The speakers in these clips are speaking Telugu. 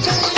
Thank you.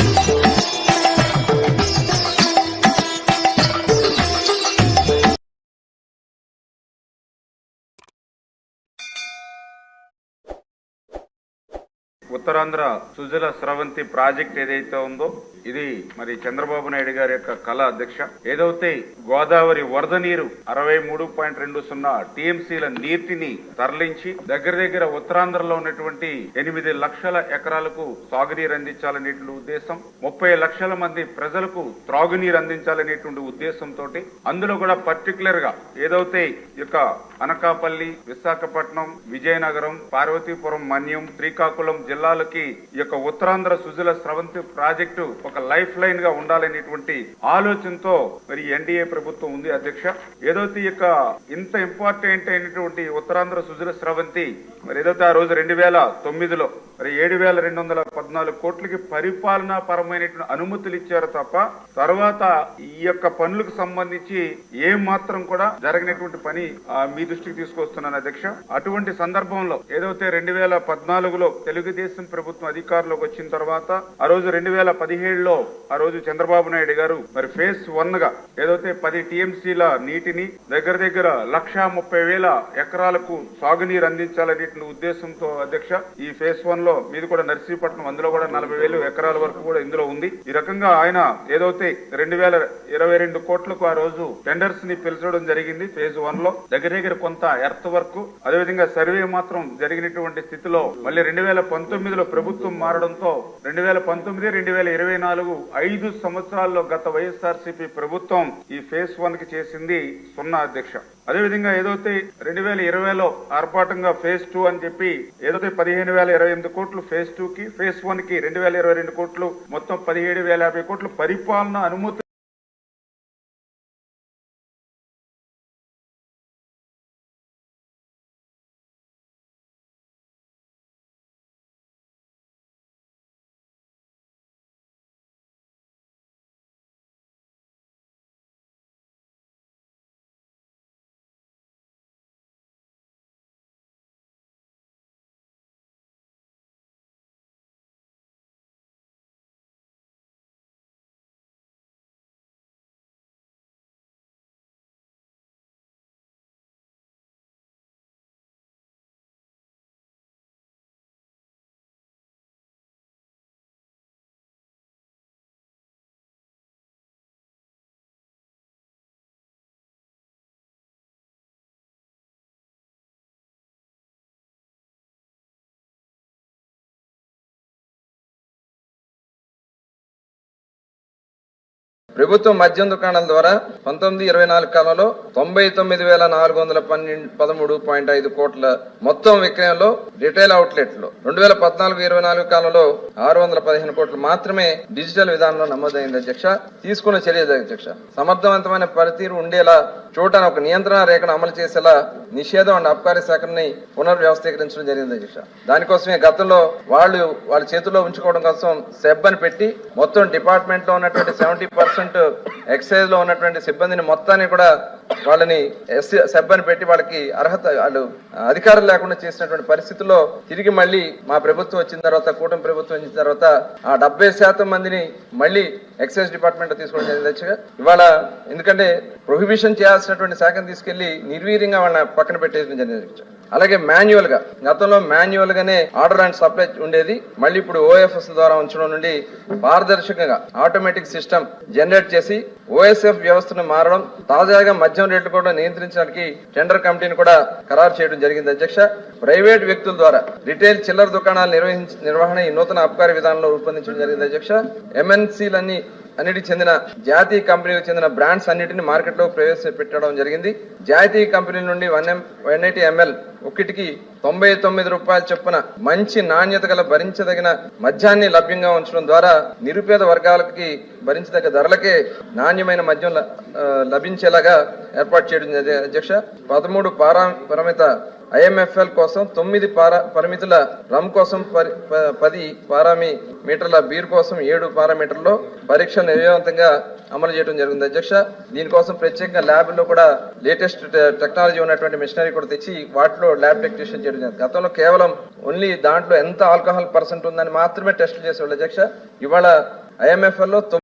Uttarandhra Sujala Sravanthi project ఏదైతే ఉందో ఇది మరి చంద్రబాబు నాయుడు గారి యొక్క కళ అధ్యక్ష. ఏదైతే గోదావరి వరద నీరు అరవై మూడు పాయింట్ రెండు సున్నా టీఎంసీల నీటిని తరలించి దగ్గర దగ్గర ఉత్తరాంధ్రలో ఉన్నటువంటి ఎనిమిది లక్షల ఎకరాలకు సాగునీరు అందించాలనేటువంటి ఉద్దేశం ముప్పై లక్షల మంది ప్రజలకు త్రాగునీరు అందించాలనేటువంటి ఉద్దేశంతో అందులో కూడా పర్టికులర్గా ఏదైతే యొక్క అనకాపల్లి విశాఖపట్నం విజయనగరం పార్వతీపురం మన్యం శ్రీకాకుళం జిల్లా జిల్లాలకి ఈ యొక్క ఉత్తరాంధ్ర సుజల స్రవంతి ప్రాజెక్టు ఒక లైఫ్ లైన్గా ఉండాలనేటువంటి ఆలోచనతో మరి ఎన్డీఏ ప్రభుత్వం ఉంది అధ్యక్ష. ఏదైతే ఈ యొక్క ఇంత ఇంపార్టెంట్ అయినటువంటి ఉత్తరాంధ్ర సుజల స్రవంతి మరి ఏదైతే ఆ రోజు రెండు వేల తొమ్మిదిలో మరి ఏడు వేల రెండు వందల పద్నాలుగు కోట్లకి పరిపాలనా పరమైనటువంటి అనుమతులు ఇచ్చారు తప్ప తర్వాత ఈ యొక్క పనులకు సంబంధించి ఏ మాత్రం కూడా జరిగినటువంటి పని ఆ, మీ దృష్టికి తీసుకొస్తున్నాను అధ్యక్ష. అటువంటి సందర్భంలో ఏదైతే రెండు వేల పద్నాలుగులో తెలుగుదేశం ప్రభుత్వం అధికారంలోకి వచ్చిన తర్వాత ఆ రోజు రెండు వేల పదిహేడులో ఆ రోజు చంద్రబాబు నాయుడు గారు మరి ఫేజ్ వన్గా ఏదైతే పది టీఎంసీల నీటిని దగ్గర దగ్గర లక్షా ముప్పై వేల ఎకరాలకు సాగునీరు అందించాలనే ఉద్దేశంతో అధ్యక్ష ఈ ఫేజ్ వన్లో మీది కూడా నర్సీపట్నం అందులో కూడా నలభై వేలు ఎకరాల వరకు కూడా ఇందులో ఉంది. ఈ రకంగా ఆయన ఏదైతే రెండు వేల ఇరవై రెండు కోట్లకు ఆ రోజు టెండర్స్ని పిలిచడం జరిగింది ఫేజ్ వన్లో. దగ్గర దగ్గర కొంత ఎర్త్ వర్క్ అదేవిధంగా సర్వే మాత్రం జరిగినటువంటి స్థితిలో మళ్ళీ రెండు వేల పంతొమ్మిదిలో ప్రభుత్వం మారడంతో రెండు వేల పంతొమ్మిది రెండు వేల ఇరవై నాలుగు ఐదు సంవత్సరాల్లో గత వైఎస్ఆర్సీపీ ప్రభుత్వం ఈ ఫేజ్ వన్కి చేసింది సున్నా అధ్యక్ష. అదేవిధంగా ఏదైతే రెండు వేల ఇరవైలో ఆర్భాటంగా ఫేజ్ టూ అని చెప్పి ఏదైతే పదిహేను వేల ఇరవై ఎనిమిది కోట్లు ఫేజ్ టూ కి ఫేజ్ వన్కి రెండు వేల ఇరవై రెండు కోట్లు మొత్తం పదిహేడు వేల యాభై కోట్లు పరిపాలన అనుమతి ప్రభుత్వం మద్యం దుకాణాల ద్వారా పంతొమ్మిది ఇరవై నాలుగు కాలంలో తొంభై తొమ్మిది వేల నాలుగు వందల పన్నెండు పదమూడు పాయింట్ ఐదు కోట్ల మొత్తం విక్రయంలో రిటైల్ అవుట్లెట్లు. రెండు వేల పద్నాలుగు ఇరవై నాలుగు కాలంలో ఆరు వందల పదిహేను కోట్లు మాత్రమే డిజిటల్ విధానంలో నమోదైంది అధ్యక్ష. తీసుకున్న చర్య అధ్యక్ష. సమర్థవంతమైన పనితీరు ఉండేలా చూడటానికి ఒక నియంత్రణ రేఖను అమలు చేసేలా నిషేధం అండ్ అబ్కారీ శాఖని పునర్వ్యవస్థీకరించడం జరిగింది అధ్యక్ష. దానికోసమే గతంలో వాళ్ళు వాళ్ళ చేతుల్లో ఉంచుకోవడం కోసం సెబ్ అని పెట్టి మొత్తం డిపార్ట్మెంట్లో ఉన్నటువంటి సెవెంటీ పర్సెంట్ ఎక్సైజ్లో ఉన్నటువంటి సిబ్బందిని మొత్తాన్ని కూడా వాళ్ళని ఎస్సీ సెబ్ అని పెట్టి వాళ్ళకి అర్హత వాళ్ళు అధికారం లేకుండా చేసినటువంటి పరిస్థితుల్లో తిరిగి మళ్ళీ మా ప్రభుత్వం వచ్చిన తర్వాత కూటమి ప్రభుత్వం వచ్చిన తర్వాత ఆ డెబ్బై శాతం మందిని మళ్ళీ ఎక్సైజ్ డిపార్ట్మెంట్ తీసుకోవడం జరిగింది. ఇవాళ ఎందుకంటే ప్రొహిబిషన్ చేయాల్సినటువంటి శాఖను తీసుకెళ్ళి నిర్వీర్యంగా వాళ్ళని పక్కన పెట్టేసిన జరిగింది. అలాగే మాన్యువల్గా గతంలో మాన్యువల్ గానే ఆర్డర్ అండ్ సప్లై ఉండేది. మళ్ళీ ఇప్పుడు ఓఎఫ్ఎస్ ద్వారా ఉంచడం నుండి పారదర్శకంగా ఆటోమేటిక్ సిస్టమ్ జనరేట్ చేసి ఓఎస్ఎఫ్ వ్యవస్థను మారడం తాజాగా మద్యం రేట్లు కూడా నియంత్రించడానికి టెండర్ కమిటీని కూడా ఖరారు చేయడం జరిగింది అధ్యక్ష. ప్రైవేట్ వ్యక్తుల ద్వారా రిటైల్ చిల్లర దుకాణాలు నిర్వహించ నిర్వహణ ఈ నూతన అబ్కారీ విధానంలో రూపొందించడం జరిగింది అధ్యక్ష. ఎంఎన్సీలన్నీ అన్నిటికి చెందిన జాతీయ కంపెనీలకు చెందిన బ్రాండ్స్ అన్నిటిని మార్కెట్లో ప్రవేశపెట్టడం జరిగింది. జాతీయ కంపెనీల నుండి one M one eighty ML ఒకటికి తొంభై తొమ్మిది రూపాయల చొప్పున మంచి నాణ్యత గల భరించదగిన మద్యాన్ని లభ్యంగా ఉంచడం ద్వారా నిరుపేద వర్గాలకి భరించదగ్గ ధరలకే నాణ్యమైన మద్యం ల- లభించేలాగా ఏర్పాటు చేయడం అధ్యక్ష పదమూడు పారా పరిమిత ఐఎంఎఫ్ఎల్ కోసం తొమ్మిది పారా పరిమితుల రమ్ కోసం ప- పది పారామీ మీటర్ల బీర్ కోసం ఏడు పారామీటర్లో పరీక్షలు నిర్వహంతంగా అమలు చేయడం జరిగింది. అధ్యక్ష దీనికోసం ప్రత్యేకంగా ల్యాబ్లో కూడా లేటెస్ట్ టెక్నాలజీ ఉన్నటువంటి మిషనరీ కూడా తెచ్చి వాటిలో ల్యాబ్ టెక్నీషియన్ చేయడం జరిగింది. గతంలో కేవలం ఓన్లీ దాంట్లో ఎంత ఆల్కహాల్ పర్సెంట్ ఉందని మాత్రమే టెస్ట్ చేసేవాళ్ళు. అధ్యక్ష ఇవాళ ఐఎంఎఫ్ఎల్లో